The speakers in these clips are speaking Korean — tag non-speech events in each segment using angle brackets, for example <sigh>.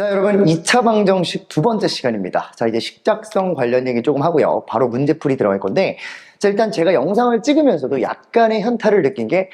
자, 여러분 2차 방정식 두 번째 시간입니다. 자, 이제 식작성 관련 얘기 조금 하고요. 바로 문제풀이 들어갈 건데, 자, 일단 제가 영상을 찍으면서도 약간의 현타를 느낀 게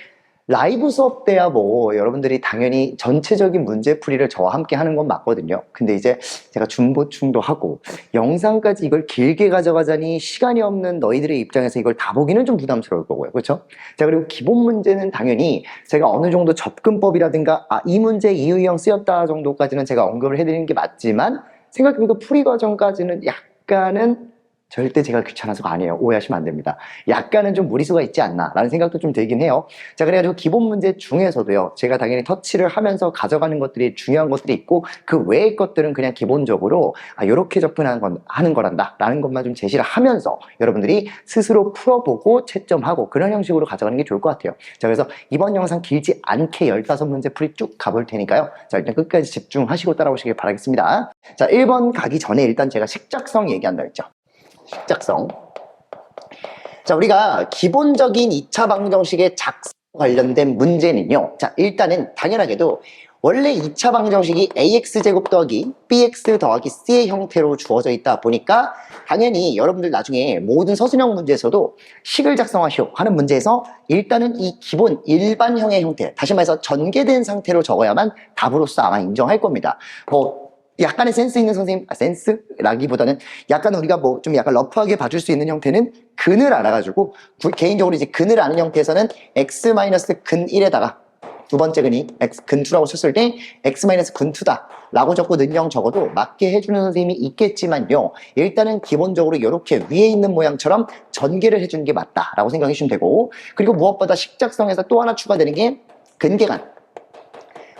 라이브 수업 때야 뭐 여러분들이 당연히 전체적인 문제풀이를 저와 함께 하는 건 맞거든요. 근데 이제 제가 중보충도 하고 영상까지 이걸 길게 가져가자니 시간이 없는 너희들의 입장에서 이걸 다 보기는 좀 부담스러울 거고요. 그렇죠? 자, 그리고 기본 문제는 당연히 제가 어느 정도 접근법이라든가 아, 이 문제 이유형 쓰였다 정도까지는 제가 언급을 해드리는 게 맞지만 생각해보니까 풀이 과정까지는 약간은 절대 제가 귀찮아서가 아니에요. 오해하시면 안 됩니다. 약간은 좀 무리수가 있지 않나 라는 생각도 좀 들긴 해요. 자, 그래가지고 기본 문제 중에서도요. 제가 당연히 터치를 하면서 가져가는 것들이 중요한 것들이 있고 그 외의 것들은 그냥 기본적으로 아, 이렇게 접근하는 건, 하는 거란다 라는 것만 좀 제시를 하면서 여러분들이 스스로 풀어보고 채점하고 그런 형식으로 가져가는 게 좋을 것 같아요. 자, 그래서 이번 영상 길지 않게 15문제 풀이 쭉 가볼 테니까요. 자, 일단 끝까지 집중하시고 따라오시길 바라겠습니다. 자, 1번 가기 전에 일단 제가 식작성 얘기한다 했죠. 식작성. 자, 우리가 기본적인 2차 방정식의 작성 관련된 문제는요. 자, 일단은 당연하게도 원래 2차 방정식이 ax제곱 더하기 bx 더하기 c의 형태로 주어져 있다 보니까 당연히 여러분들 나중에 모든 서술형 문제에서도 식을 작성하시오 하는 문제에서 일단은 이 기본 일반형의 형태, 다시 말해서 전개된 상태로 적어야만 답으로서 아마 인정할 겁니다. 뭐 약간의 센스 있는 선생님, 아, 센스라기보다는 약간 우리가 뭐 좀 약간 러프하게 봐줄 수 있는 형태는 근을 알아가지고 구- 개인적으로 이제 근을 아는 형태에서는 x 마이너스 근 1에다가 두 번째 근이 x 근 2라고 쳤을 때 x 마이너스 근 2다 라고 적고 능형 적어도 맞게 해주는 선생님이 있겠지만요. 일단은 기본적으로 이렇게 위에 있는 모양처럼 전개를 해주는 게 맞다 라고 생각해 주시면 되고 그리고 무엇보다 식작성에서 또 하나 추가되는 게 근계관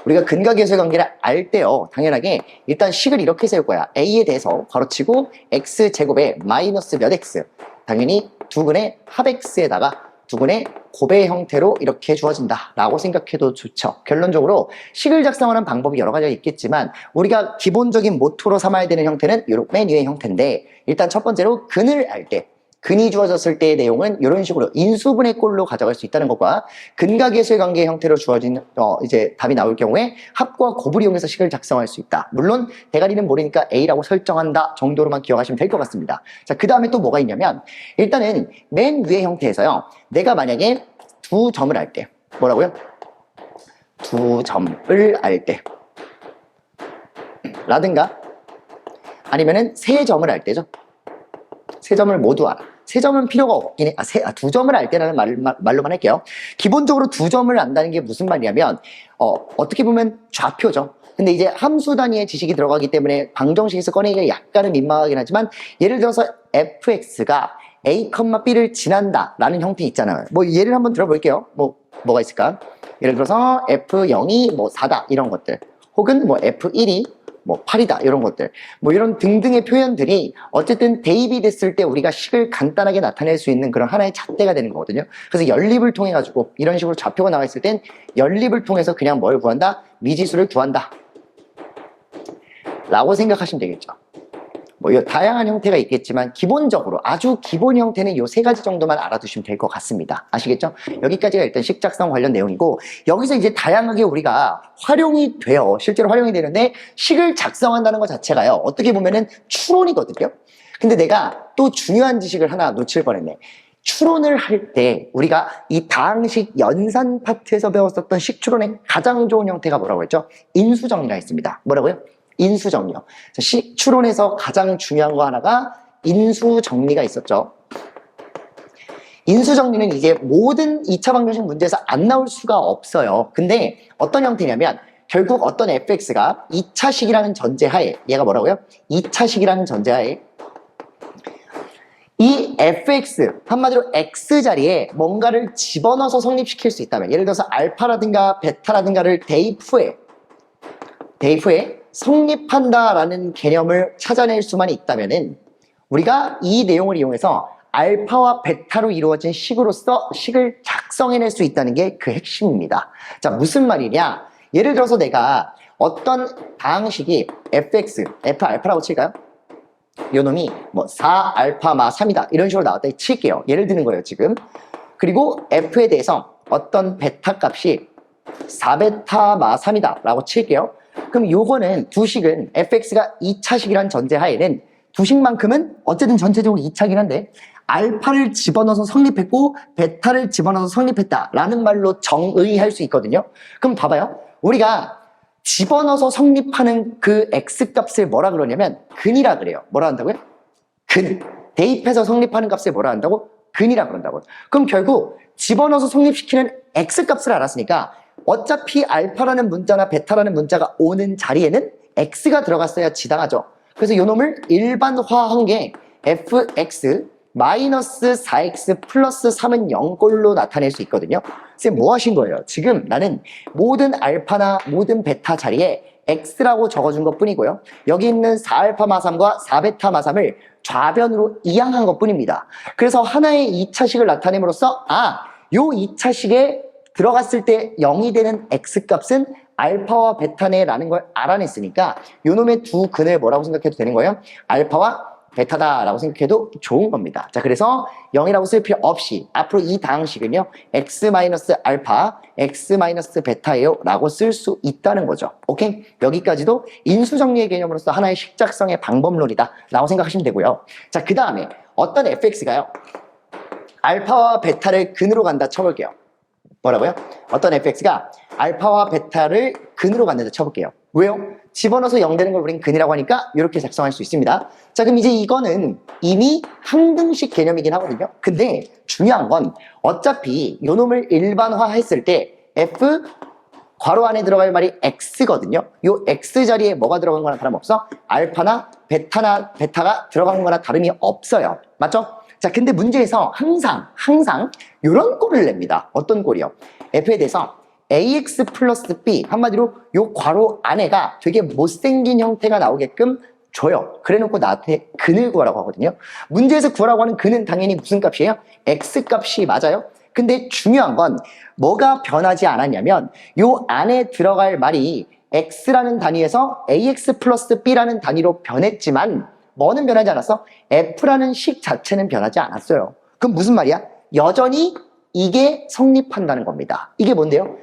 우리가 근각예술 관계를 알 때요. 당연하게 일단 식을 이렇게 세울 거야. A에 대해서 괄호치고 x 제곱에 마이너스 몇 x? 당연히 두 근의 합 x에다가 두 근의 곱의 형태로 이렇게 주어진다 라고 생각해도 좋죠. 결론적으로 식을 작성하는 방법이 여러 가지가 있겠지만 우리가 기본적인 모토로 삼아야 되는 형태는 요맨 위의 형태인데 일단 첫 번째로 근을 알때 근이 주어졌을 때의 내용은 이런 식으로 인수분해 꼴로 가져갈 수 있다는 것과 근각예술 관계 형태로 주어진 어, 이제 답이 나올 경우에 합과 곱을 이용해서 식을 작성할 수 있다. 물론 대가리는 모르니까 A라고 설정한다 정도로만 기억하시면 될 것 같습니다. 자, 그 다음에 또 뭐가 있냐면 일단은 맨 위의 형태에서요. 내가 만약에 두 점을 알 때 뭐라고요? 두 점을 알 때 라든가 아니면은 세 점을 알 때죠. 세 점을 모두 알아. 세 점은 필요가 없긴 해. 아, 세, 아, 두 점을 알 때라는 말, 말, 말 로만 할게요. 기본적으로 두 점을 안다는 게 무슨 말이냐면, 어, 어떻게 보면 좌표죠. 근데 이제 함수 단위의 지식이 들어가기 때문에 방정식에서 꺼내기가 약간은 민망하긴 하지만, 예를 들어서 fx가 a, b를 지난다 라는 형태 있잖아요. 뭐 예를 한번 들어볼게요. 뭐, 뭐가 있을까? 예를 들어서 f0이 뭐 4다 이런 것들. 혹은 뭐 f1이 뭐 8이다 이런 것들. 뭐 이런 등등의 표현들이 어쨌든 대입이 됐을 때 우리가 식을 간단하게 나타낼 수 있는 그런 하나의 잣대가 되는 거거든요. 그래서 연립을 통해 가지고 이런 식으로 좌표가 나와 있을 땐 연립을 통해서 그냥 뭘 구한다? 미지수를 구한다. 라고 생각하시면 되겠죠 뭐이 다양한 형태가 있겠지만 기본적으로 아주 기본 형태는 이세 가지 정도만 알아두시면 될 것 같습니다. 아시겠죠? 여기까지가 일단 식작성 관련 내용이고 여기서 이제 다양하게 우리가 활용이 돼요. 실제로 활용이 되는데 식을 작성한다는 것 자체가요. 어떻게 보면은 추론이거든요. 근데 내가 또 중요한 지식을 하나 놓칠 뻔했네. 추론을 할 때 우리가 이 다항식 연산 파트에서 배웠었던 식추론의 가장 좋은 형태가 뭐라고 했죠? 인수정리가 있습니다. 뭐라고요? 인수정리요. 자, 식 추론에서 가장 중요한 거 하나가 인수정리가 있었죠. 인수정리는 이게 모든 2차 방정식 문제에서 안 나올 수가 없어요. 근데 어떤 형태냐면 결국 어떤 fx가 2차식이라는 전제하에 얘가 뭐라고요? 2차식이라는 전제하에 이 fx 한마디로 x 자리에 뭔가를 집어넣어서 성립시킬 수 있다면 예를 들어서 알파라든가 베타라든가를 대입 후에 대입 후에 성립한다라는 개념을 찾아낼 수만 있다면은 우리가 이 내용을 이용해서 알파와 베타로 이루어진 식으로서 식을 작성해낼 수 있다는 게 그 핵심입니다. 자, 무슨 말이냐? 예를 들어서 내가 어떤 다항식이 fx, f 알파라고 칠까요? 요 놈이 뭐 4알파 마 3이다 이런 식으로 나왔다 칠게요. 예를 드는 거예요, 지금. 그리고 f에 대해서 어떤 베타 값이 4베타 마 3이다 라고 칠게요. 그럼 요거는 두식은 fx가 2차식이란 전제하에는 두식만큼은 어쨌든 전체적으로 2차긴 한데 알파를 집어넣어서 성립했고 베타를 집어넣어서 성립했다라는 말로 정의할 수 있거든요. 그럼 봐봐요. 우리가 집어넣어서 성립하는 그 x 값을 뭐라 그러냐면 근이라 그래요. 뭐라 한다고요? 근. 대입해서 성립하는 값을 뭐라 한다고? 근이라 그런다고. 그럼 결국 집어넣어서 성립시키는 x 값을 알았으니까 어차피 알파라는 문자나 베타라는 문자가 오는 자리에는 x가 들어갔어야 지당하죠. 그래서 요 놈을 일반화한 게 fx 마이너스 4x 플러스 3은 0꼴로 나타낼 수 있거든요. 선생님 뭐 하신 거예요? 지금 나는 모든 알파나 모든 베타 자리에 x라고 적어준 것 뿐이고요. 여기 있는 4알파 마삼과 4베타 마삼을 좌변으로 이양한 것 뿐입니다. 그래서 하나의 2차식을 나타냄으로써 아, 요 2차식에 들어갔을 때 0이 되는 x값은 알파와 베타네라는 걸 알아냈으니까 요 놈의 두 근을 뭐라고 생각해도 되는 거예요? 알파와 베타다라고 생각해도 좋은 겁니다. 자, 그래서 0이라고 쓸 필요 없이 앞으로 이 다항식은요, x 알파, x 베타예요 라고 쓸 수 있다는 거죠. 오케이? 여기까지도 인수정리의 개념으로서 하나의 식작성의 방법론이다 라고 생각하시면 되고요. 자, 그 다음에 어떤 fx가요? 알파와 베타를 근으로 간다 쳐볼게요. 뭐라고요? 어떤 fx가 알파와 베타를 근으로 간다 쳐볼게요. 왜요? 집어넣어서 0 되는 걸 우린 근이라고 하니까 이렇게 작성할 수 있습니다. 자, 그럼 이제 이거는 이미 항등식 개념이긴 하거든요. 근데 중요한 건 어차피 요 놈을 일반화했을 때 f 괄호 안에 들어갈 말이 x거든요. 요 x 자리에 뭐가 들어간 거나 다름없어? 알파나 베타나 베타가 들어간 거나 다름이 없어요. 맞죠? 자, 근데 문제에서 항상 항상 요런 꼴을 냅니다. 어떤 꼴이요? f에 대해서 ax 플러스 b 한마디로 요 괄호 안에가 되게 못생긴 형태가 나오게끔 줘요. 그래놓고 나한테 근을 구하라고 하거든요. 문제에서 구하라고 하는 근은 당연히 무슨 값이에요? x 값이 맞아요. 근데 중요한 건 뭐가 변하지 않았냐면 요 안에 들어갈 말이 x라는 단위에서 ax 플러스 b라는 단위로 변했지만 뭐는 변하지 않았어? f라는 식 자체는 변하지 않았어요. 그럼 무슨 말이야? 여전히 이게 성립한다는 겁니다. 이게 뭔데요?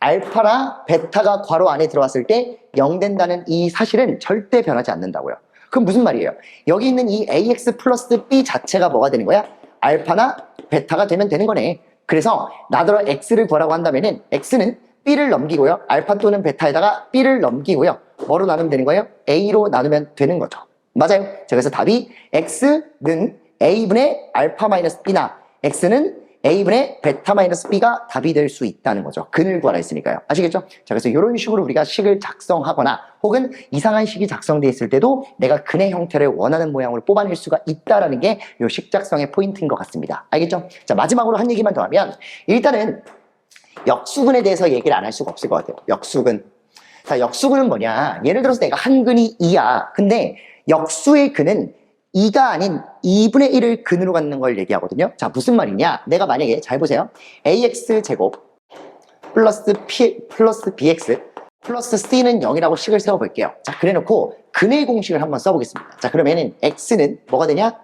알파나 베타가 괄호 안에 들어왔을 때 0 된다는 이 사실은 절대 변하지 않는다고요. 그럼 무슨 말이에요? 여기 있는 이 ax 플러스 b 자체가 뭐가 되는 거야? 알파나 베타가 되면 되는 거네. 그래서 나더러 x를 구하라고 한다면은 x는 b를 넘기고요. 알파 또는 베타에다가 b를 넘기고요. 뭐로 나누면 되는 거예요? a로 나누면 되는 거죠. 맞아요. 자, 그래서 답이 x는 a분의 알파 마이너스 b나 x는 a분의 베타 마이너스 b가 답이 될 수 있다는 거죠. 근을 구하라 했으니까요. 아시겠죠? 자, 그래서 이런 식으로 우리가 식을 작성하거나 혹은 이상한 식이 작성되어 있을 때도 내가 근의 형태를 원하는 모양으로 뽑아낼 수가 있다라는 게 이 식 작성의 포인트인 것 같습니다. 알겠죠? 자, 마지막으로 한 얘기만 더 하면 일단은 역수근에 대해서 얘기를 안 할 수가 없을 것 같아요. 역수근. 자, 역수근은 뭐냐? 예를 들어서 내가 한 근이 2야. 근데 역수의 근은 2가 아닌 2분의 1을 근으로 갖는 걸 얘기하거든요. 자, 무슨 말이냐? 내가 만약에, 잘 보세요. ax 제곱 플러스 p 플러스 bx 플러스 c는 0이라고 식을 세워볼게요. 자, 그래 놓고 근의 공식을 한번 써보겠습니다. 자, 그러면은 x는 뭐가 되냐?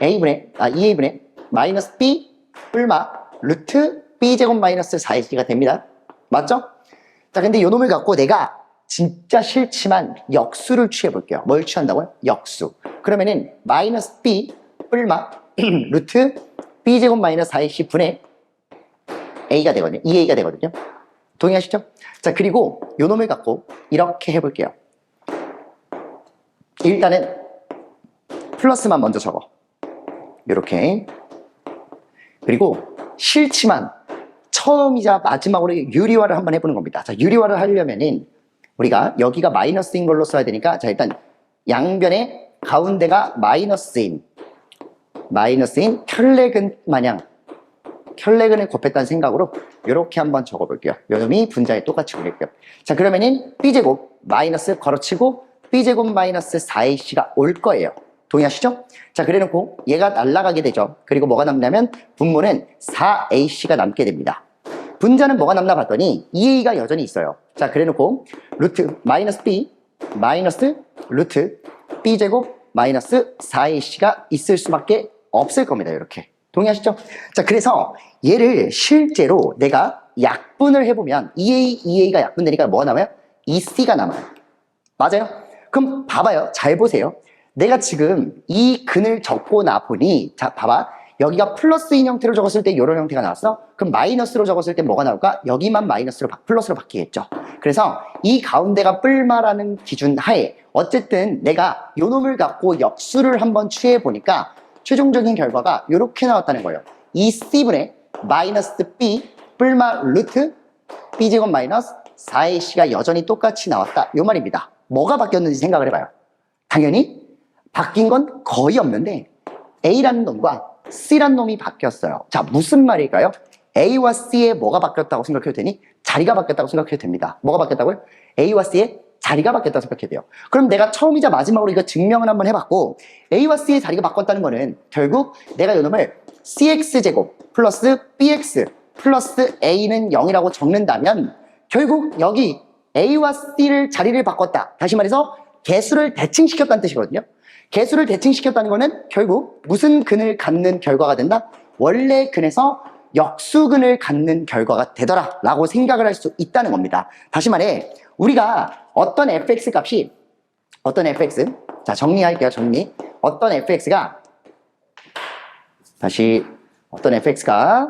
a분의, 아, 2a분의 마이너스 b 뿔마 루트 b제곱 마이너스 4ac가 됩니다. 맞죠? 자, 근데 요 놈을 갖고 내가 진짜 싫지만 역수를 취해 볼게요. 뭘 취한다고요? 역수. 그러면은 마이너스 b 뿔마 <clears throat> 루트 b제곱 마이너스 4ac 분의 a가 되거든요. 2a가 되거든요. 동의하시죠? 자, 그리고 요 놈을 갖고 이렇게 해볼게요. 일단은 플러스만 먼저 적어. 이렇게. 그리고 싫지만 처음이자 마지막으로 유리화를 한번 해보는 겁니다. 자, 유리화를 하려면은 우리가 여기가 마이너스인 걸로 써야 되니까 자, 일단 양변의 가운데가 마이너스인 마이너스인 혈레근 마냥 혈레근을 곱했다는 생각으로 이렇게 한번 적어볼게요. 요 놈이 분자에 똑같이 올릴게요. 자 그러면은 b제곱 마이너스 걸어치고 b제곱 마이너스 4ac가 올 거예요. 동의하시죠? 자 그래놓고 얘가 날아가게 되죠. 그리고 뭐가 남냐면 분모는 4ac가 남게 됩니다. 분자는 뭐가 남나 봤더니 2a가 여전히 있어요. 자 그래놓고 루트 마이너스 b 마이너스 루트 b제곱 마이너스 4ac가 있을 수밖에 없을 겁니다. 이렇게. 동의하시죠? 자, 그래서 얘를 실제로 내가 약분을 해보면 2a, 2a가 약분되니까 뭐가 남아요? 2C가 남아요. 맞아요? 그럼 봐봐요. 잘 보세요. 내가 지금 이 근을 적고 나 보니, 자, 봐봐. 여기가 플러스인 형태로 적었을 때 이런 형태가 나왔어? 그럼 마이너스로 적었을 때 뭐가 나올까? 여기만 마이너스로, 바- 플러스로 바뀌겠죠. 그래서 이 가운데가 뿔마라는 기준 하에 어쨌든 내가 요 놈을 갖고 역수를 한번 취해 보니까 최종적인 결과가 이렇게 나왔다는 거예요. 2C분의 마이너스 B 뿔마 루트 B제곱 마이너스 4AC가 여전히 똑같이 나왔다. 요 말입니다. 뭐가 바뀌었는지 생각을 해봐요. 당연히 바뀐 건 거의 없는데 A라는 놈과 C라는 놈이 바뀌었어요. 자, 무슨 말일까요? A와 C의 뭐가 바뀌었다고 생각해도 되니? 자리가 바뀌었다고 생각해도 됩니다. 뭐가 바뀌었다고요? A와 C의 자리가 바뀌었다고 생각해도 돼요. 그럼 내가 처음이자 마지막으로 이거 증명을 한번 해봤고 A와 C의 자리가 바꿨다는 거는 결국 내가 이 놈을 CX제곱 플러스 BX 플러스 A는 0이라고 적는다면 결국 여기 A와 C를 자리를 바꿨다. 다시 말해서 개수를 대칭시켰다는 뜻이거든요. 개수를 대칭시켰다는 거는 결국 무슨 근을 갖는 결과가 된다? 원래 근에서 역수근을 갖는 결과가 되더라 라고 생각을 할 수 있다는 겁니다. 다시 말해 우리가 어떤 fx 값이 어떤 fx 자 정리할게요 정리 어떤 fx가 다시 어떤 fx가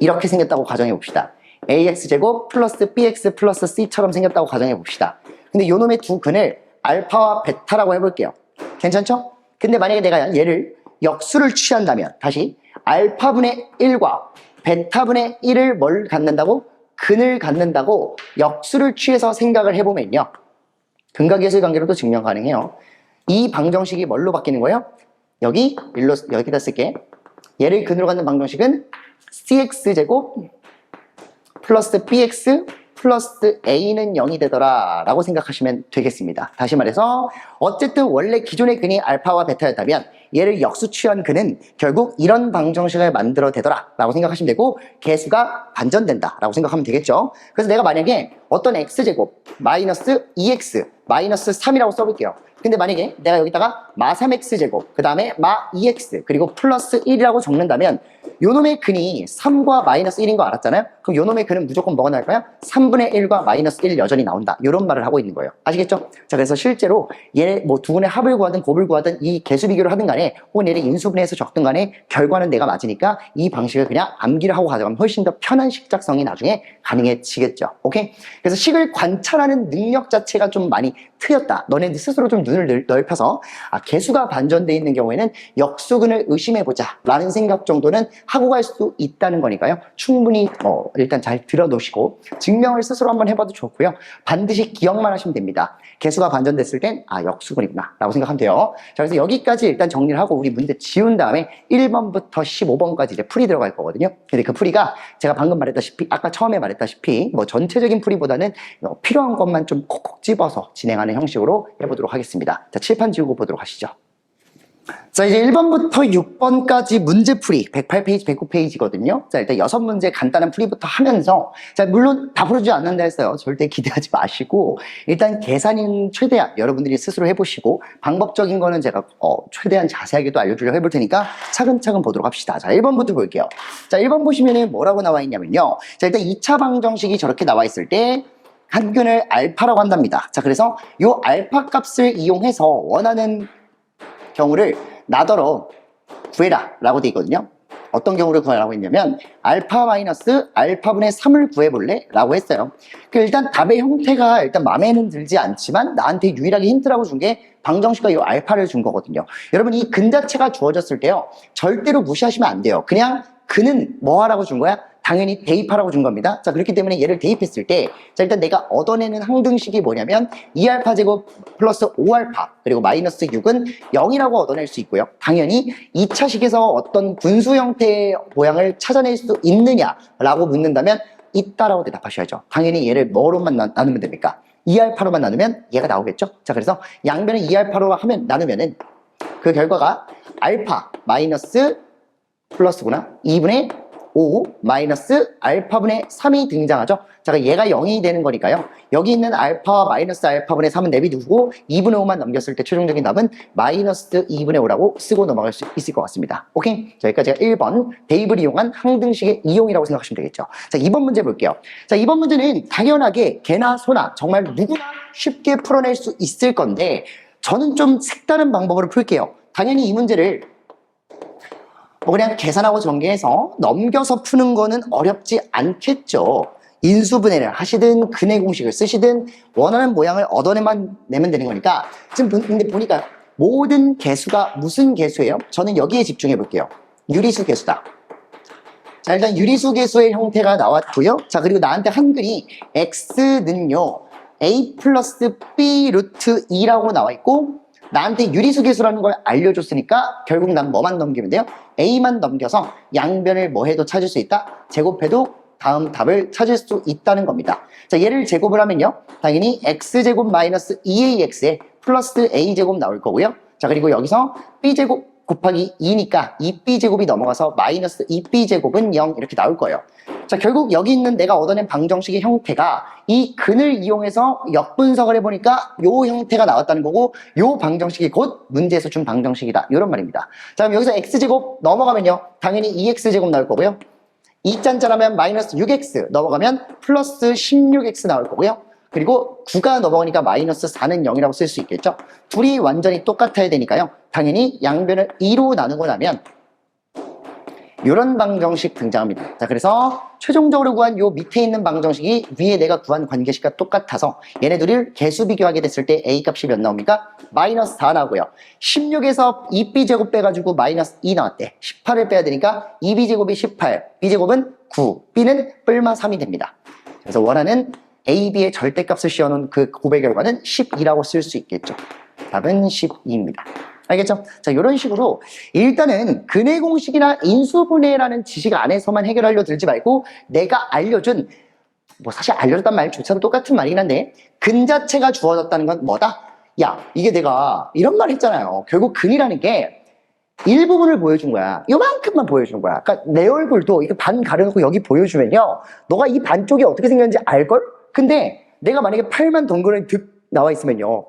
이렇게 생겼다고 가정해 봅시다. ax제곱 플러스 bx 플러스 c처럼 생겼다고 가정해 봅시다. 근데 요 놈의 두 근을 알파와 베타라고 해볼게요. 괜찮죠? 근데 만약에 내가 얘를 역수를 취한다면 다시 알파분의 1과 베타분의 1을 뭘 갖는다고? 근을 갖는다고 역수를 취해서 생각을 해보면요. 근각예술 관계로도 증명 가능해요. 이 방정식이 뭘로 바뀌는 거예요? 여기 일로 여기다 쓸게. 얘를 근으로 갖는 방정식은 cx제곱 플러스 bx 플러스 a는 0이 되더라 라고 생각하시면 되겠습니다. 다시 말해서 어쨌든 원래 기존의 근이 알파와 베타였다면 얘를 역수 취한 근은 결국 이런 방정식을 만들어 되더라 라고 생각하시면 되고 개수가 반전된다 라고 생각하면 되겠죠. 그래서 내가 만약에 어떤 x제곱 마이너스 2x 마이너스 3이라고 써볼게요. 근데 만약에 내가 여기다가 마 3x제곱 그 다음에 마 2x 그리고 플러스 1이라고 적는다면 요놈의 근이 3과 마이너스 1인 거 알았잖아요? 그럼 요놈의 근은 무조건 뭐가 나올까요? 3분의 1과 마이너스 1 여전히 나온다. 이런 말을 하고 있는 거예요. 아시겠죠? 자, 그래서 실제로 얘 뭐 두 분의 합을 구하든 곱을 구하든 이 개수 비교를 하든 간에 혹은 얘를 인수분해해서 적든 간에 결과는 내가 맞으니까 이 방식을 그냥 암기를 하고 가져가면 훨씬 더 편한 식작성이 나중에 가능해지겠죠. 오케이? 그래서 식을 관찰하는 능력 자체가 좀 많이 트였다. 너네 스스로 좀 눈을 늘- 넓혀서 아, 개수가 반전돼 있는 경우에는 역수근을 의심해보자 라는 생각 정도는 하고 갈수 있다는 거니까요. 충분히 어, 일단 잘 들어놓으시고 증명을 스스로 한번 해봐도 좋고요. 반드시 기억만 하시면 됩니다. 개수가 반전됐을 땐 아 역수근이구나 라고 생각하면 돼요. 자 그래서 여기까지 일단 정리를 하고 우리 문제 지운 다음에 1번부터 15번까지 이제 풀이 들어갈 거거든요. 근데 그 풀이가 제가 방금 말했다시피 아까 처음에 말했다시피 뭐 전체적인 풀이보다는 어, 필요한 것만 좀 콕콕 집어서 진행하는 형식으로 해보도록 하겠습니다. 자 칠판 지우고 보도록 하시죠. 자, 이제 1번부터 6번까지 문제풀이 108페이지, 109페이지거든요. 자, 일단 여섯 문제 간단한 풀이부터 하면서, 자, 물론 다 풀어주지 않는다 했어요. 절대 기대하지 마시고, 일단 계산인 최대한 여러분들이 스스로 해보시고, 방법적인 거는 제가, 어, 최대한 자세하게도 알려주려고 해볼 테니까 차근차근 보도록 합시다. 자, 1번부터 볼게요. 자, 1번 보시면은 뭐라고 나와 있냐면요. 자, 일단 2차 방정식이 저렇게 나와 있을 때, 한근을 알파라고 한답니다. 자, 그래서 요 알파 값을 이용해서 원하는 경우를 나더러 구해라 라고 되어 있거든요. 어떤 경우를 구하라고 했냐면 알파 마이너스 알파분의 3을 구해볼래? 라고 했어요. 그 일단 답의 형태가 일단 마음에는 들지 않지만 나한테 유일하게 힌트라고 준 게 방정식과 이 알파를 준 거거든요. 여러분 이 근 자체가 주어졌을 때요. 절대로 무시하시면 안 돼요. 그냥 근은 뭐 하라고 준 거야? 당연히 대입하라고 준 겁니다. 자, 그렇기 때문에 얘를 대입했을 때, 자, 일단 내가 얻어내는 항등식이 뭐냐면, 2알파 제곱 플러스 5알파, 그리고 마이너스 6은 0이라고 얻어낼 수 있고요. 당연히 2차식에서 어떤 분수 형태의 모양을 찾아낼 수 있느냐라고 묻는다면, 있다라고 대답하셔야죠. 당연히 얘를 뭐로만 나, 누면 됩니까? 2알파로만 나누면 얘가 나오겠죠? 자, 그래서 양변을 2알파로 하면, 나누면은, 그 결과가 알파 마이너스 플러스구나. 2분의 5 마이너스 알파분의 3이 등장하죠. 자, 얘가 0이 되는 거니까요. 여기 있는 알파와 마이너스 알파분의 3은 내비두고 2분의 5만 넘겼을 때 최종적인 답은 마이너스 2분의 5라고 쓰고 넘어갈 수 있을 것 같습니다. 오케이? 자, 여기까지가 1번 대입을 이용한 항등식의 이용이라고 생각하시면 되겠죠. 자, 2번 문제 볼게요. 자, 2번 문제는 당연하게 개나 소나 정말 누구나 쉽게 풀어낼 수 있을 건데 저는 좀 색다른 방법으로 풀게요. 당연히 이 문제를 뭐 그냥 계산하고 전개해서 넘겨서 푸는 거는 어렵지 않겠죠. 인수분해를 하시든 근해 공식을 쓰시든 원하는 모양을 얻어내만 내면 되는 거니까 지금 보- 근데 보니까 모든 개수가 무슨 개수예요? 저는 여기에 집중해 볼게요. 유리수 개수다. 자 일단 유리수 개수의 형태가 나왔고요. 자 그리고 나한테 한글이 x는요 a 플러스 b 루트 2라고 나와 있고 나한테 유리수 개수라는 걸 알려줬으니까 결국 난 뭐만 넘기면 돼요? a만 넘겨서 양변을 뭐 해도 찾을 수 있다. 제곱해도 다음 답을 찾을 수 있다는 겁니다. 자 얘를 제곱을 하면요 당연히 x제곱 마이너스 2ax에 플러스 a제곱 나올 거고요. 자 그리고 여기서 b제곱 곱하기 2니까 2b제곱이 넘어가서 마이너스 2b제곱은 0 이렇게 나올 거예요. 자, 결국 여기 있는 내가 얻어낸 방정식의 형태가 이 근을 이용해서 역분석을 해보니까 요 형태가 나왔다는 거고 요 방정식이 곧 문제에서 준 방정식이다. 이런 말입니다. 자, 그럼 여기서 x제곱 넘어가면요. 당연히 2x제곱 나올 거고요. 2짠짠하면 마이너스 6x 넘어가면 플러스 16x 나올 거고요. 그리고 9가 넘어가니까 마이너스 4는 0이라고 쓸 수 있겠죠. 둘이 완전히 똑같아야 되니까요. 당연히 양변을 2로 나누고 나면 이런 방정식 등장합니다. 자, 그래서 최종적으로 구한 요 밑에 있는 방정식이 위에 내가 구한 관계식과 똑같아서 얘네 둘을 개수 비교하게 됐을 때 a 값이 몇 나옵니까? 마이너스 4 나오고요. 16에서 2b제곱 빼가지고 마이너스 2 나왔대. 18을 빼야 되니까 2b제곱이 18, b제곱은 9, b는 뿔마 3이 됩니다. 그래서 원하는 a, b의 절대값을 씌워놓은 그 곱의 결과는 12라고 쓸 수 있겠죠. 답은 12입니다. 알겠죠? 자, 이런 식으로 일단은 근해 공식이나 인수분해라는 지식 안에서만 해결하려 들지 말고 내가 알려준 뭐 사실 알려줬단 말조차도 똑같은 말이긴 한데 근 자체가 주어졌다는 건 뭐다? 야, 이게 내가 이런 말 했잖아요. 결국 근이라는 게 일부분을 보여준 거야. 요만큼만 보여준 거야. 그러니까 내 얼굴도 이거 반 가려놓고 여기 보여주면요. 너가 이 반쪽이 어떻게 생겼는지 알걸? 근데 내가 만약에 팔만 덩그러니 득 나와 있으면요.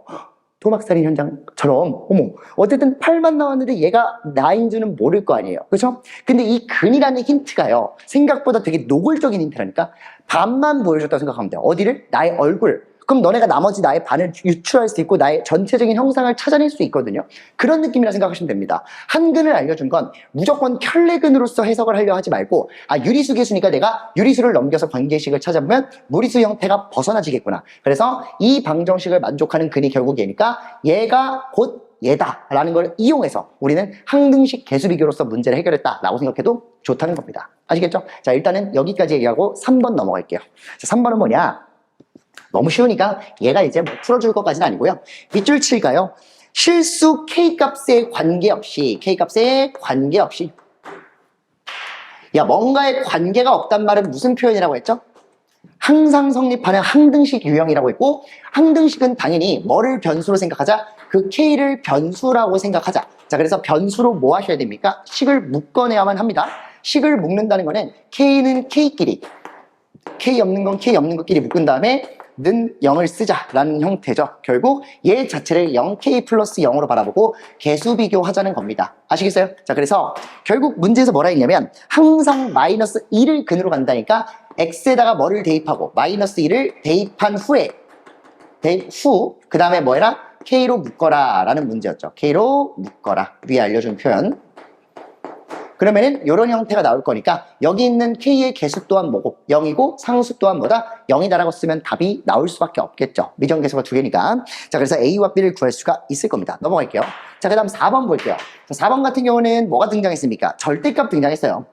토막살인 현장처럼 어머 어쨌든 팔만 나왔는데 얘가 나인 줄은 모를 거 아니에요 그렇죠? 근데 이 근이라는 힌트가요 생각보다 되게 노골적인 힌트라니까 반만 보여줬다고 생각하면 돼요 어디를? 나의 얼굴 그럼 너네가 나머지 나의 반을 유출할 수 있고 나의 전체적인 형상을 찾아낼 수 있거든요. 그런 느낌이라 생각하시면 됩니다. 한근을 알려준 건 무조건 켤레근으로서 해석을 하려 하지 말고 아 유리수 개수니까 내가 유리수를 넘겨서 관계식을 찾아보면 무리수 형태가 벗어나지겠구나. 그래서 이 방정식을 만족하는 근이 결국 얘니까 얘가 곧 얘다라는 걸 이용해서 우리는 항등식 개수 비교로서 문제를 해결했다라고 생각해도 좋다는 겁니다. 아시겠죠? 자 일단은 여기까지 얘기하고 3번 넘어갈게요. 자, 3번은 뭐냐 너무 쉬우니까 얘가 이제 뭐 풀어줄 것까지는 아니고요. 밑줄 칠까요? 실수 K값에 관계없이, K값에 관계없이. 야, 뭔가에 관계가 없단 말은 무슨 표현이라고 했죠? 항상 성립하는 항등식 유형이라고 했고, 항등식은 당연히 뭐를 변수로 생각하자? 그 K를 변수라고 생각하자. 자, 그래서 변수로 뭐 하셔야 됩니까? 식을 묶어내야만 합니다. 식을 묶는다는 거는 K는 K끼리, K 없는 건 K 없는 것끼리 묶은 다음에 는 0을 쓰자라는 형태죠. 결국 얘 자체를 0K 플러스 0으로 바라보고 개수 비교하자는 겁니다. 아시겠어요? 자, 그래서 결국 문제에서 뭐라 했냐면 항상 마이너스 1을 근으로 간다니까 X에다가 뭐를 대입하고 마이너스 1을 대입한 후에 대입 후, 그 다음에 뭐 해라? K로 묶어라 라는 문제였죠. K로 묶어라. 위에 알려준 표현. 그러면은 이런 형태가 나올 거니까 여기 있는 K의 개수 또한 뭐고 0이고 상수 또한 뭐다? 0이다라고 쓰면 답이 나올 수밖에 없겠죠. 미정 개수가 두 개니까. 자 그래서 A와 B를 구할 수가 있을 겁니다. 넘어갈게요. 자 그 다음 4번 볼게요. 자, 4번 같은 경우는 뭐가 등장했습니까? 절대값 등장했어요.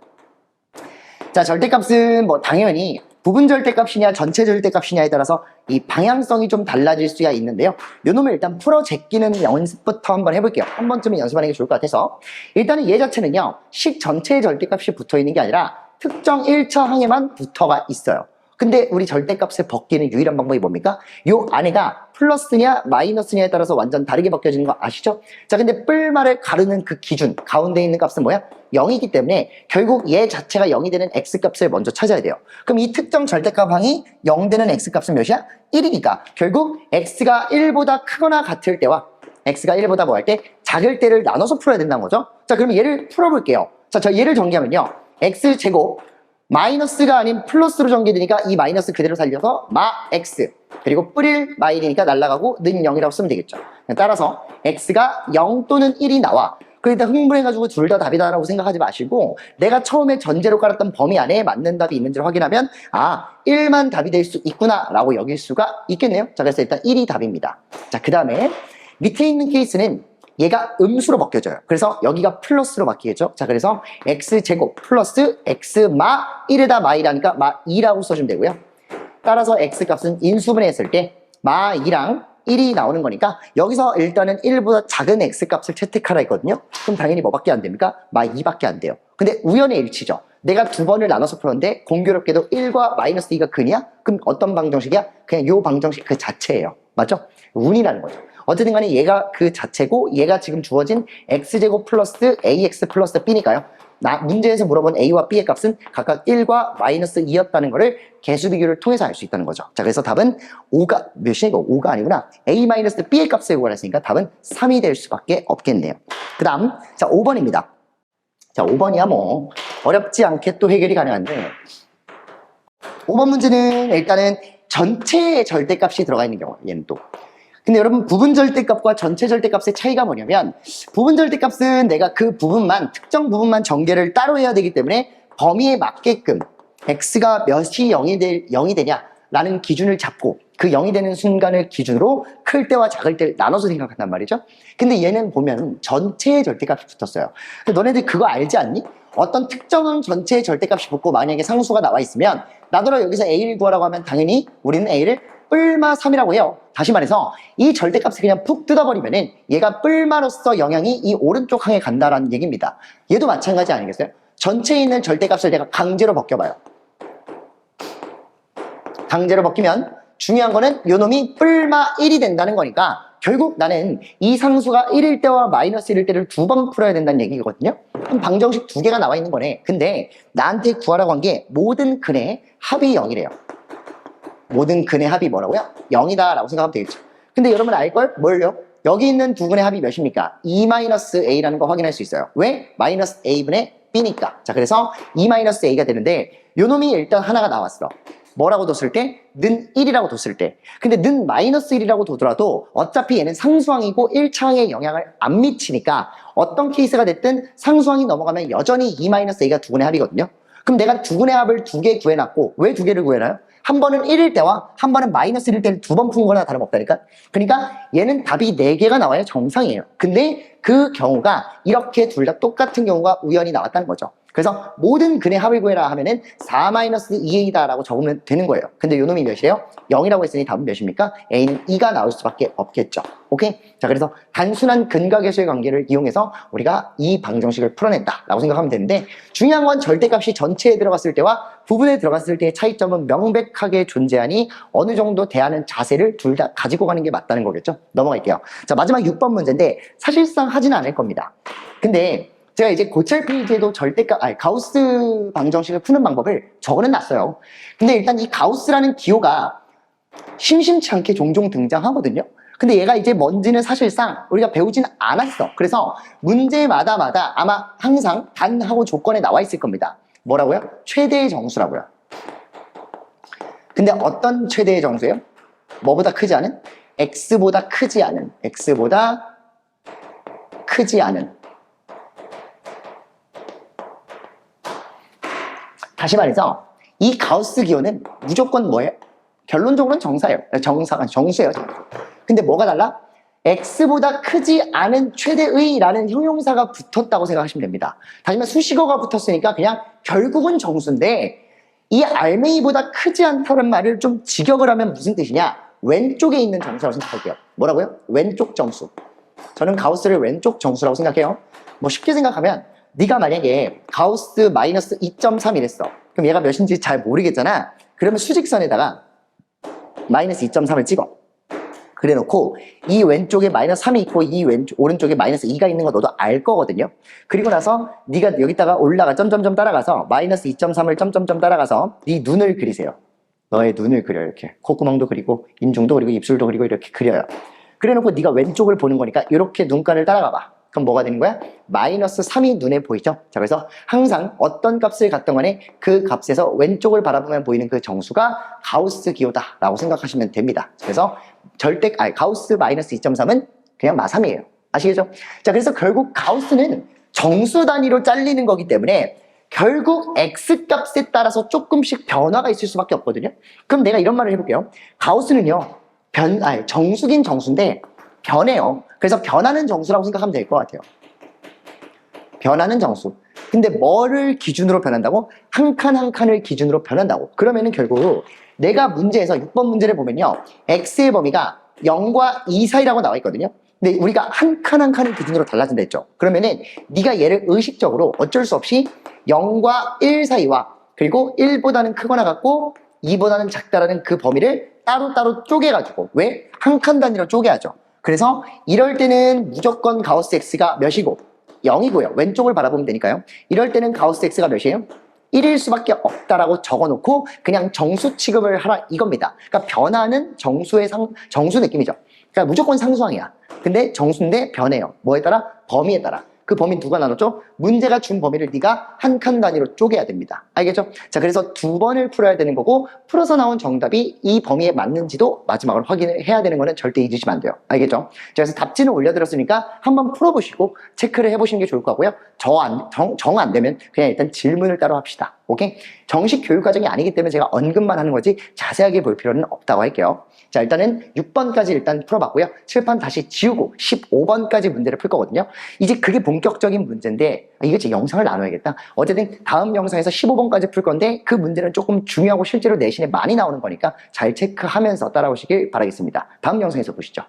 자 절대값은 뭐 당연히 부분 절대값이냐 전체 절대값이냐에 따라서 이 방향성이 좀 달라질 수가 있는데요. 요 놈을 일단 풀어 제끼는 연습부터 한번 해볼게요. 한 번쯤은 연습하는 게 좋을 것 같아서 일단은 얘 자체는요. 식 전체의 절대값이 붙어 있는 게 아니라 특정 1차 항에만 붙어가 있어요. 근데 우리 절대값을 벗기는 유일한 방법이 뭡니까? 요 안에가 플러스냐 마이너스냐에 따라서 완전 다르게 벗겨지는 거 아시죠? 자 근데 뿔말을 가르는 그 기준 가운데 있는 값은 뭐야? 0이기 때문에 결국 얘 자체가 0이 되는 x값을 먼저 찾아야 돼요. 그럼 이 특정 절대값 항이 0 되는 x값은 몇이야? 1이니까 결국 x가 1보다 크거나 같을 때와 x가 1보다 뭐 할 때 작을 때를 나눠서 풀어야 된다는 거죠. 자 그럼 얘를 풀어볼게요. 자 저 얘를 정리하면요. x제곱 마이너스가 아닌 플러스로 전개되니까 이 마이너스 그대로 살려서 마 x 그리고 뿌릴 마일이니까 날라가고 는 0이라고 쓰면 되겠죠. 따라서 x가 0 또는 1이 나와. 그러니까 흥분해가지고 둘 다 답이다라고 생각하지 마시고 내가 처음에 전제로 깔았던 범위 안에 맞는 답이 있는지를 확인하면 아 1만 답이 될 수 있구나 라고 여길 수가 있겠네요. 자 그래서 일단 1이 답입니다. 자그 다음에 밑에 있는 케이스는 얘가 음수로 바뀌어져요. 그래서 여기가 플러스로 바뀌겠죠. 자, 그래서 x제곱 플러스 x마 1에다 마이라니까 마 2라고 써주면 되고요. 따라서 x값은 인수분해 했을 때 마 2랑 1이 나오는 거니까 여기서 일단은 1보다 작은 x값을 채택하라 했거든요. 그럼 당연히 뭐밖에 안 됩니까? 마 2밖에 안 돼요. 근데 우연의 일치죠. 내가 두 번을 나눠서 풀었는데 공교롭게도 1과 마이너스 2가 근이야? 그럼 어떤 방정식이야? 그냥 요 방정식 그 자체예요. 맞죠? 운이라는 거죠. 어쨌든 간에 얘가 그 자체고 얘가 지금 주어진 x제곱 플러스 ax 플러스 b니까요. 나 문제에서 물어본 a와 b의 값은 각각 1과 마이너스 2였다는 것을 개수 비교를 통해서 알 수 있다는 거죠. 자, 그래서 답은 5가 몇이야 이거? 5가 아니구나. a 마이너스 b의 값을 구하랬으니까 답은 3이 될 수밖에 없겠네요. 그 다음 자 5번입니다. 자 5번이야 뭐 어렵지 않게 또 해결이 가능한데 5번 문제는 일단은 전체의 절대값이 들어가 있는 경우 얘는 또 근데 여러분 부분 절대값과 전체 절대값의 차이가 뭐냐면 부분 절대값은 내가 그 부분만 특정 부분만 전개를 따로 해야 되기 때문에 범위에 맞게끔 x가 몇이 0이, 될, 0이 되냐라는 기준을 잡고 그 0이 되는 순간을 기준으로 클 때와 작을 때를 나눠서 생각한단 말이죠. 근데 얘는 보면 전체의 절대값이 붙었어요. 너네들 그거 알지 않니? 어떤 특정한 전체의 절대값이 붙고 만약에 상수가 나와 있으면 나더러 여기서 a를 구하라고 하면 당연히 우리는 a를 뿔마 3이라고 해요. 다시 말해서 이 절대값을 그냥 푹 뜯어버리면 은 얘가 뿔마로서 영향이 이 오른쪽 항에 간다라는 얘기입니다. 얘도 마찬가지 아니겠어요? 전체에 있는 절대값을 내가 강제로 벗겨봐요. 강제로 벗기면 중요한 거는 요 놈이 뿔마 1이 된다는 거니까 결국 나는 이 상수가 1일 때와 마이너스 1일 때를 두 번 풀어야 된다는 얘기거든요. 그럼 방정식 두 개가 나와 있는 거네. 근데 나한테 구하라고 한 게 모든 근의 합이 0이래요. 모든 근의 합이 뭐라고요? 0이다 라고 생각하면 되겠죠. 근데 여러분 알걸? 뭘요? 여기 있는 두 근의 합이 몇입니까? 2-a라는 거 확인할 수 있어요. 왜? 마이너스 a분의 b니까. 자, 그래서 2-a가 되는데 요 놈이 일단 하나가 나왔어. 뭐라고 뒀을 때? 는 1이라고 뒀을 때. 근데 는 마이너스 1이라고 두더라도 어차피 얘는 상수항이고 1차항에 영향을 안 미치니까 어떤 케이스가 됐든 상수항이 넘어가면 여전히 2-a가 두 근의 합이거든요. 그럼 내가 두 근의 합을 두 개 구해놨고 왜 두 개를 구해놔요? 한 번은 1일 때와 한 번은 마이너스 1일 때를 두 번 푼 거나 다름없다니까. 그러니까 얘는 답이 4개가 나와야 정상이에요. 근데 그 경우가 이렇게 둘 다 똑같은 경우가 우연히 나왔다는 거죠. 그래서 모든 근의 합을 구해라 하면은 4-2a다 라고 적으면 되는 거예요. 근데 요 놈이 몇이에요? 0이라고 했으니 답은 몇입니까? a는 2가 나올 수밖에 없겠죠. 오케이? 자, 그래서 단순한 근과 계수의 관계를 이용해서 우리가 이 방정식을 풀어냈다 라고 생각하면 되는데 중요한 건 절대값이 전체에 들어갔을 때와 부분에 들어갔을 때의 차이점은 명백하게 존재하니 어느 정도 대하는 자세를 둘 다 가지고 가는 게 맞다는 거겠죠? 넘어갈게요. 자, 마지막 6번 문제인데 사실상 하지는 않을 겁니다. 근데 제가 이제 고철 페이지에도 절대값, 아니, 가우스 방정식을 푸는 방법을 적어는 놨어요. 근데 일단 이 가우스라는 기호가 심심치 않게 종종 등장하거든요. 근데 얘가 이제 뭔지는 사실상 우리가 배우진 않았어. 그래서 문제마다마다 아마 항상 단하고 조건에 나와 있을 겁니다. 뭐라고요? 최대의 정수라고요. 근데 어떤 최대의 정수예요? 뭐보다 크지 않은? x보다 크지 않은. x보다 크지 않은. 다시 말해서 이 가우스 기호는 무조건 뭐예요? 결론적으로는 정사예요. 정사가 정수예요. 근데 뭐가 달라? x보다 크지 않은 최대의라는 형용사가 붙었다고 생각하시면 됩니다. 다시 말해 수식어가 붙었으니까 그냥 결국은 정수인데 이 알맹이보다 크지 않다는 말을 좀 직역을 하면 무슨 뜻이냐? 왼쪽에 있는 정수라고 생각할게요. 뭐라고요? 왼쪽 정수. 저는 가우스를 왼쪽 정수라고 생각해요. 뭐 쉽게 생각하면 네가 만약에 가우스 마이너스 2.3이랬어. 그럼 얘가 몇인지 잘 모르겠잖아. 그러면 수직선에다가 마이너스 2.3을 찍어. 그래 놓고 이 왼쪽에 마이너스 3이 있고 이 왼쪽 오른쪽에 마이너스 2가 있는 거 너도 알 거거든요. 그리고 나서 네가 여기다가 올라가 점점점 따라가서 마이너스 2.3을 점점점 따라가서 네 눈을 그리세요. 너의 눈을 그려요. 이렇게 콧구멍도 그리고 인중도 그리고 입술도 그리고 이렇게 그려요. 그래 놓고 네가 왼쪽을 보는 거니까 이렇게 눈가를 따라가 봐. 그럼 뭐가 되는 거야? 마이너스 3이 눈에 보이죠? 자, 그래서 항상 어떤 값을 갖던 간에 그 값에서 왼쪽을 바라보면 보이는 그 정수가 가우스 기호다라고 생각하시면 됩니다. 그래서 절대, 아니, 가우스 마이너스 2.3은 그냥 마삼이에요. 아시겠죠? 자, 그래서 결국 가우스는 정수 단위로 잘리는 거기 때문에 결국 x 값에 따라서 조금씩 변화가 있을 수밖에 없거든요. 그럼 내가 이런 말을 해볼게요. 가우스는요, 변, 아니, 정수긴 정수인데 변해요. 그래서 변하는 정수라고 생각하면 될 것 같아요. 변하는 정수. 근데 뭐를 기준으로 변한다고? 한칸한 칸을 기준으로 변한다고. 그러면은 결국 내가 문제에서 6번 문제를 보면요. x의 범위가 0과 2 사이라고 나와 있거든요. 근데 우리가 한 칸 한 칸을 기준으로 달라진다 했죠. 그러면은 네가 얘를 의식적으로 어쩔 수 없이 0과 1 사이와 그리고 1보다는 크거나 같고 2보다는 작다라는 그 범위를 따로따로 쪼개가지고 왜? 한 칸 단위로 쪼개야죠. 그래서 이럴 때는 무조건 가우스 x가 몇이고 0이고요. 왼쪽을 바라보면 되니까요. 이럴 때는 가우스 x가 몇이에요? 1일 수밖에 없다라고 적어놓고 그냥 정수 취급을 하라 이겁니다. 그러니까 변화는 정수의 상, 정수 느낌이죠. 그러니까 무조건 상수항이야. 근데 정수인데 변해요. 뭐에 따라? 범위에 따라. 그 범위 누가 나눴죠? 문제가 준 범위를 네가 한 칸 단위로 쪼개야 됩니다. 알겠죠? 자, 그래서 두 번을 풀어야 되는 거고 풀어서 나온 정답이 이 범위에 맞는지도 마지막으로 확인을 해야 되는 거는 절대 잊으시면 안 돼요. 알겠죠? 자, 그래서 답지는 올려드렸으니까 한번 풀어보시고 체크를 해보시는 게 좋을 거고요. 저 안, 정, 정 안 되면 그냥 일단 질문을 따로 합시다. 오케이? 정식 교육 과정이 아니기 때문에 제가 언급만 하는 거지 자세하게 볼 필요는 없다고 할게요. 자, 일단은 6번까지 일단 풀어봤고요. 칠판 다시 지우고 15번까지 문제를 풀 거거든요. 이제 그게 본격적인 문제인데, 아, 이거 제 영상을 나눠야겠다. 어쨌든 다음 영상에서 15번까지 풀 건데, 그 문제는 조금 중요하고 실제로 내신에 많이 나오는 거니까 잘 체크하면서 따라오시길 바라겠습니다. 다음 영상에서 보시죠.